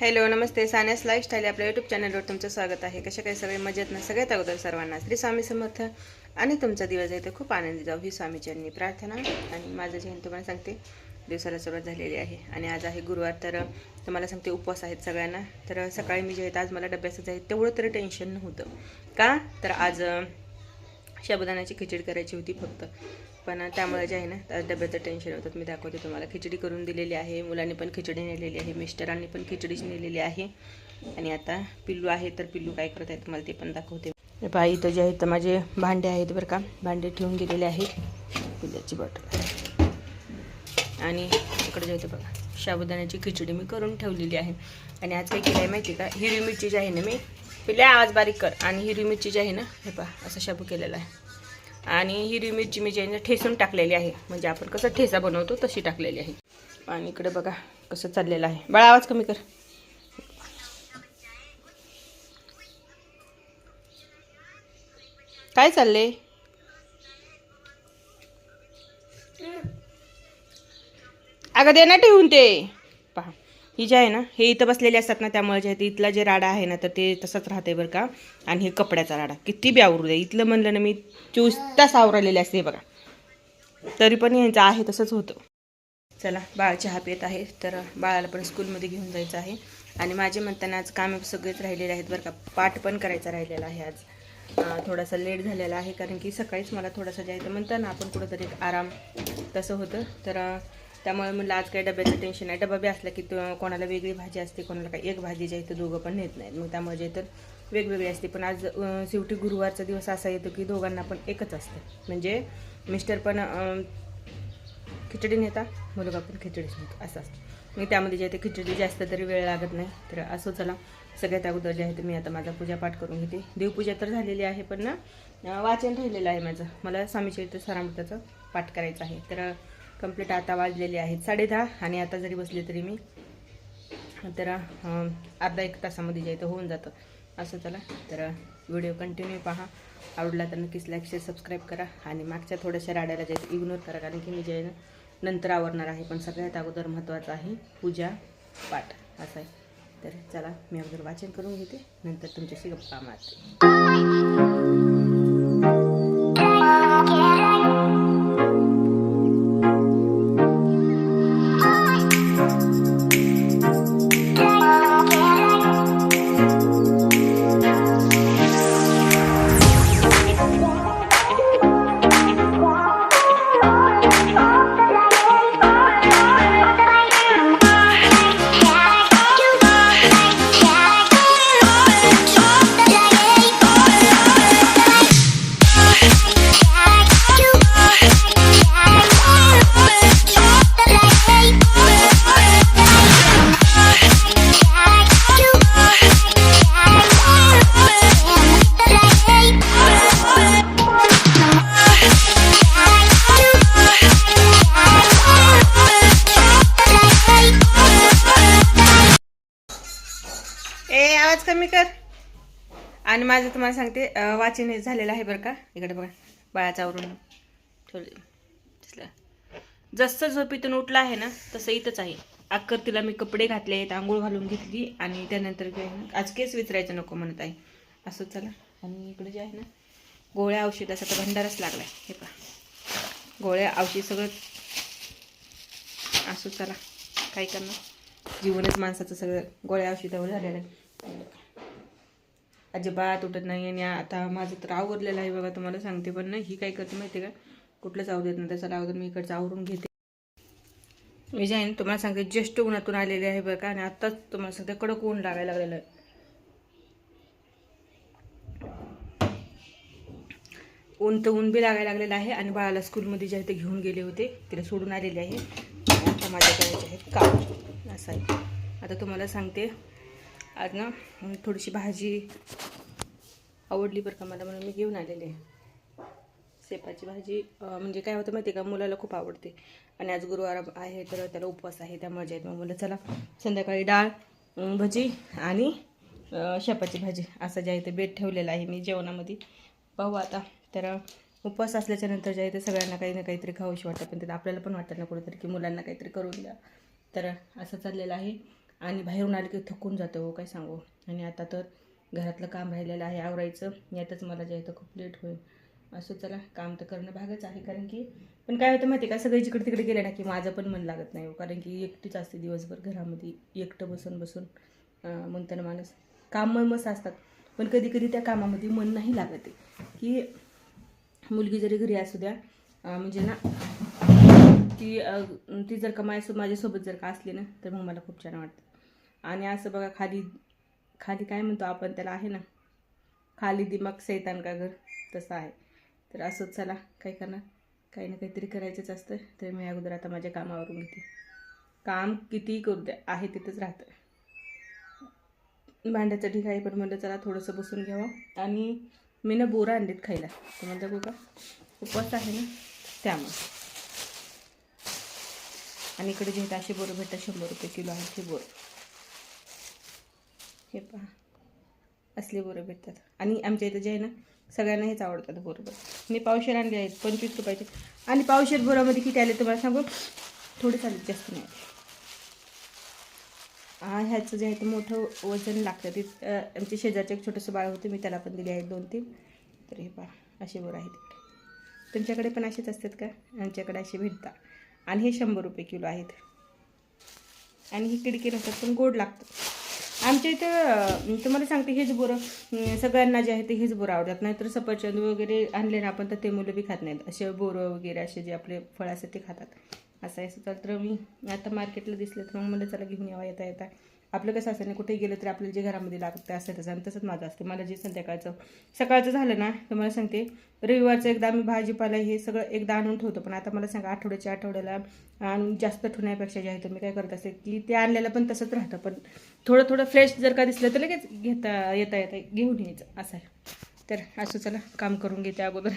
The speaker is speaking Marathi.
हॅलो नमस्ते. सानेस लाईफस्टाईल आपल्या यूट्यूब चॅनलवर तुमचं स्वागत आहे. कशा काही सगळे? मजेत ना? सगळ्यात अगोदर सर्वांना श्री स्वामी समर्थ आणि तुमचा दिवस आहे ते खूप आनंदी जाऊ. ही स्वामीचरणी प्रार्थना आणि माझं जे तुम्हाला सांगते दिवसाला सुरुवात झालेली आहे. आणि आज आहे गुरुवार तर तुम्हाला सांगते उपवास आहेत सगळ्यांना. तर सकाळी मी जे आहेत आज मला डब्याचं आहे तेवढं तरी टेन्शन नव्हतं. का? तर आज अं, खिचडी करायची होती फक्त. पण त्यामुळे जे आहे ना त्या डब्याचं टेन्शन होतं. मी दाखवते तुम्हाला. खिचडी करून दिलेली आहे. मुलांनी पण खिचडी नेलेली आहे. मिस्टरांनी पण खिचडीच नेलेली आहे. आणि आता पिल्लू आहे तर पिल्लू काय करत आहे तुम्हाला ते पण दाखवते. हे पहा इथं जे आहेत तर माझे भांडे आहेत बरं का. भांडे ठेवून दिलेले आहेत. पिल्ल्याची बॉटल. आणि इकडे जे होतं बघा साबुदाण्याची खिचडी मी करून ठेवलेली आहे. आणि आज काय केलं आहे माहिती आहे का? हिरवी मिरची जी आहे ना मी पिल्या आवाज बारीक कर. आणि हिरवी मिरची जी आहे ना हे पहा असं शाबू केलेला आहे. आणि हिरवी मिरची मी ज्यांना ठेसून टाकलेली आहे म्हणजे आपण कसं ठेसा बनवतो तशी टाकलेली आहे. आणि इकडे बघा कसं चाललेलं आहे. बाळा आवाज कमी कर. काय चाललंय? अगं दे ना ठेवून ते. ही जे आहे ना हे इथं बसलेले असतात ना त्यामुळे जे आहे ते इथला जे राडा आहे ना तर ते तसंच राहते बरं का. आणि हे कपड्याचा राडा. किती बी आवरू दे. इथलं म्हणलं ना मी चोवीस तास आवरलेले असते बघा. तरी पण यांचं आहे तसंच होतं. चला बाळ चहा पित आहे तर बाळाला पण स्कूलमध्ये घेऊन जायचं आहे. आणि माझे म्हणताना आज कामे सगळेच राहिलेले आहेत बरं का. पाठ पण करायचा राहिलेला आहे आज. थोडासा लेट झालेला आहे कारण की सकाळीच मला थोडासा जायचं म्हणता ना आपण कुठंतरी आराम तसं होतं. तर त्यामुळे म्हणलं आज काही डब्याचं टेन्शन नाही. डबा बी असला की कोणाला वेगळी भाजी असते कोणाला काही एक भाजी जे आहे तर दोघं पण नेत नाहीत. मग त्यामुळे जे तर वेगवेगळी असते. पण आज शेवटी गुरुवारचा दिवस असा येतो की दोघांना पण एकच असतं. म्हणजे मिस्टर पण खिचडी नेता मुलगा पण खिचडीच नेतो. असं असतं. मी त्यामध्ये जे आहे ते खिचडी जास्त तरी वेळ लागत नाही. तर असं चला. सगळ्यात अगोदर जे आहे ते मी आता माझा पूजापाठ करून घेते. देवपूजा तर झालेली आहे पण ना वाचन राहिलेलं आहे माझं. मला स्वामी चरित्र सारामृताचं पाठ करायचं आहे. तर कंप्लीट आता वाजलेले आहेत साडे दहा आणि आता जरी बसले तरी मी तर अर्धा एक तासामध्ये जे आहे होऊन जातं. असं चला तर व्हिडिओ कंटिन्यू पहा. आवडला तर नक्कीच लाईक शेअर सबस्क्राईब करा. आणि मागच्या थोड्याशा राड्याला जे इग्नोर करा कारण की मी जे नंतर आवडणार आहे पण सगळ्यात अगोदर महत्त्वाचं आहे पूजा पाठ. असं आहे. तर चला मी अगोदर वाचन करून घेते. नंतर तुमच्याशी गप्पा मारते. आणि माझं तुम्हाला सांगते वाचन झालेलं आहे बरं का? इकडे बघा बाळाचं आवरून ठेवले. जसं झोपीतून उठला आहे ना तसं इथंच आहे. अक्कर तिला मी कपडे घातले आहेत आंघोळ घालून घेतली आणि त्यानंतर काय आज केस विचारायचं नको म्हणत आहे. असं चला. आणि इकडे जे आहे ना गोळ्या औषधाचा तर भंडारच लागला आहे हे पहा. गोळ्या औषध सगळं. असं चला. काय करणार? जीवनच माणसाचं सगळं गोळ्या औषधावर झालेलं आहे. अजिबात उठत नाही आणि आता माझं तर आवरलेलं आहे बघा तुम्हाला सांगते पण नाही ही काय करते माहिती का? कुठलंच आव देत नाही त्याचा अगोदर मी इकडचं आवरून घेते. मी जाईन तुम्हाला सांगते ज्येष्ठ उन्हातून आलेले आहे बघा आणि आत्ताच तुम्हाला सांगते कडक ऊन लागायला लागलेलं आहे. ऊन तर ऊन बी लागायला लागलेलं आहे आणि बाळाला स्कूलमध्ये जे आहे ते घेऊन गेले होते तिला सोडून आलेले आहे. आता माझ्या करायचे आहेत काम असं आहे. आता तुम्हाला सांगते आज ना थोडीशी भाजी आवडली बरं का मला म्हणून मी घेऊन आलेली आहे. शेपाची भाजी म्हणजे काय होतं माहिती आहे का मुलाला खूप आवडते. आणि आज गुरुवार आहे तर त्याला उपवास आहे त्या मजा येत मग मुलं चला संध्याकाळी डाळ भजी आणि शेपाची भाजी. असं जे आहे ते बेट ठेवलेलं आहे मी जेवणामध्ये. पाहू आता तर उपवास असल्याच्या नंतर जे आहे ते सगळ्यांना काही ना काहीतरी खाऊशी वाटतं पण त्यात आपल्याला पण वाटतं ना कुठेतरी की मुलांना काहीतरी करून द्या. तर असं चाललेलं आहे. आणि बाहेरून आले की थकून जातं हो काय सांगू. आणि आता तर घरातलं काम राहिलेलं आहे आवरायचं. यातच मला जे आहे तर खूप लेट होईल. असं चला काम तर करणं भागच आहे कारण की पण काय होतं माहिती आहे का? सगळे जिकडे तिकडे गेले ना की माझं पण मन लागत नाही हो कारण की एकटीच असते दिवसभर घरामध्ये एकटं बसून बसून म्हणताना माणूस. काम मस्त असतात पण कधी कधी त्या कामामध्ये मन नाही लागत आहे. की मुलगी जरी घरी असू द्या म्हणजे ना ती ती जर का माझ्यासोबत माझ्यासोबत जर का असली ना तर मग मला खूप छान वाटतं. आणि असं बघा खाली खाली काय म्हणतो आपण त्याला आहे ना? खाली दिमाग सैतान का घर? तसं आहे. तर असंच चला काय करणार? काही ना काहीतरी करायचंच असतं. तर मी अगोदर आता माझ्या कामावरून घेते. काम कितीही करू द्या आहे तिथंच राहतं. भांड्याचं ठीक आहे पण म्हणलं चला थोडंसं बसून घ्यावं. आणि मी ना बोरं आणलीत खायला. तर दाखवू का उपवास आहे ना? त्यामुळे. आणि इकडे जे असे बोरं भेटतात शंभर रुपये किलो आहे ते बोरं. हे पहा. असले बोरं भेटतात. आणि आमच्या इथं जे आहे ना सगळ्यांना हेच आवडतात बरोबर मी पावशेर आणले आहेत पंचवीस रुपयाचे. आणि पावशेर बोरामध्ये किती आले तुम्हाला सांगू? थोडे चालत जास्त नाही हा ह्याचं जे आहे ते मोठं वजन लागतं. ते आमचे आमच्या शेजारचे एक छोटंसं बाळ होतं मी त्याला पण दिले आहेत दोन तीन. तर हे पहा असे बरं आहेत. तुमच्याकडे पण असेच असतात का? आमच्याकडे असे भेटतात. आणि हे शंभर रुपये किलो आहेत. आणि ही किडकी नसतात पण गोड लागतं. आमच्या इथं तुम्हाला सांगते हेच बोरं सगळ्यांना जे आहे ते हेच बोरं आवडतात. नाहीतर सफरचंद वगैरे आणले ना आपण तर ते मुलं बी खात नाहीत. असे बोरं वगैरे असे जे आपले फळ असतात ते खातात. असं आहे सुद्धा. तर मी आता मार्केटला दिसले तर मग मला चला घेऊन यावा येता येता. आपलं कसं असतं ना कुठेही गेलं तर आपल्याला जे घरामध्ये लागतं असं तसं आणि तसंच माझं असते. मला जे संध्याकाळचं सकाळचं झालं ना तर मला सांगते रविवारचं एकदा आम्ही भाजीपाला हे सगळं एकदा आणून ठेवतो पण आता मला सांगा आठवड्याच्या आठवड्याला आणि जास्त ठेवण्यापेक्षा जे आहे तर मी काय करत असते की ते आणलेलं पण तसंच राहतं पण थोडं थोडं फ्रेश जर का दिसलं तर लगेच घेता येता येता घेऊन यायचं असं आहे. तर असं चला काम करून घेते अगोदर.